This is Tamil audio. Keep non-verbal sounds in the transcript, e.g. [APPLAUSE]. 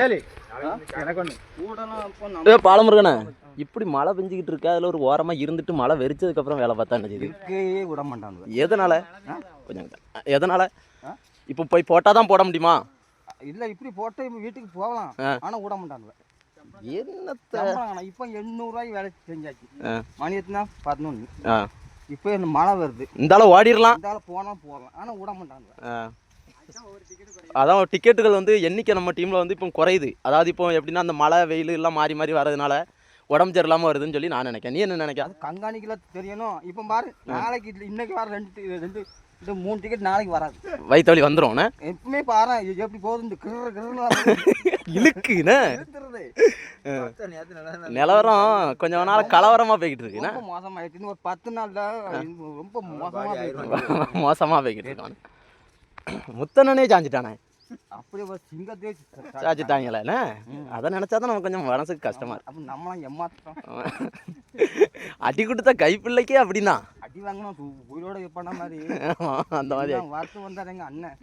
சரி எனக்கு பாலமுருகனே இப்படி மழை பெஞ்சிக்கிட்டு இருக்கு அதில் ஒரு ஓரமா இருந்துட்டு மழை வெறிச்சதுக்கு அப்புறம் வேலை பார்த்தா என்ன செய்யுது விட மாட்டாங்க எதனால? கொஞ்சம் எதனால? இப்போ போய் போட்டால் தான் போட முடியுமா? இல்ல இப்படி போட்டு இப்ப வீட்டுக்கு போகலாம். ஆ. ஆனா விட மாட்டாங்க என்னத்த? இப்போ எண்ணூறுரூவாய்க்கு வேலை செஞ்சாச்சு. ஆ. மணி எத்தனா பதினொன்று ஆ. இப்போ இந்த மழை வருது. இருந்தாலும் ஓடிடலாம். இதால போனா போகலாம். ஆனா விட மாட்டாங்க. அதான் டிக்கெட்டுகள் வந்து எண்ணிக்கை நம்ம டீமில் வந்து இப்போ குறையுது. அதாவது இப்போ எப்படின்னா அந்த மழை வெயில் எல்லாம் மாறி மாறி வர்றதுனால உடம்பு சரியில்லாமல் வருதுன்னு சொல்லி நான் நினைக்கிறேன். நீ என்ன நினைக்க அது கண்காணிக்கலாம் தெரியணும். இப்போ பாரு நாளைக்கு இன்னைக்கு வர ரெண்டு ரெண்டு இது மூணு டிக்கெட் நாளைக்கு வராது. வயிற்று வந்துடும் எப்பவுமே பாரு எப்படி போகுது இந்த கிரு கிருன்னு இழுக்குண்ணே நிலவரம் கொஞ்சம் நாள் கலவரமாக போய்கிட்டு இருக்குண்ணே மோசமாயிடுச்சு ஒரு பத்து நாள்ல ரொம்ப மோசமா மோசமாக போய்கிட்டு இருக்கான் [CLEARS THROAT] முத்தனனே சாஞ்சிட்டானே. அப்படியே ஒரு சிங்கத்தே சாஞ்சிட்டாங்களேண்ணே அதை நினச்சா தான் நமக்கு கொஞ்சம் மனசுக்கு கஷ்டமா இருக்கு. அப்ப நம்மளாம் ஏமாத்தோம் [LAUGHS] அடி கொடுத்த கைப்பிள்ளைக்கே அப்படின்னா? அடி வாங்கணும் உயிரோட பண்ண மாதிரி. அந்த மாதிரி வரத்து வந்தாரு எங்க அண்ணன்.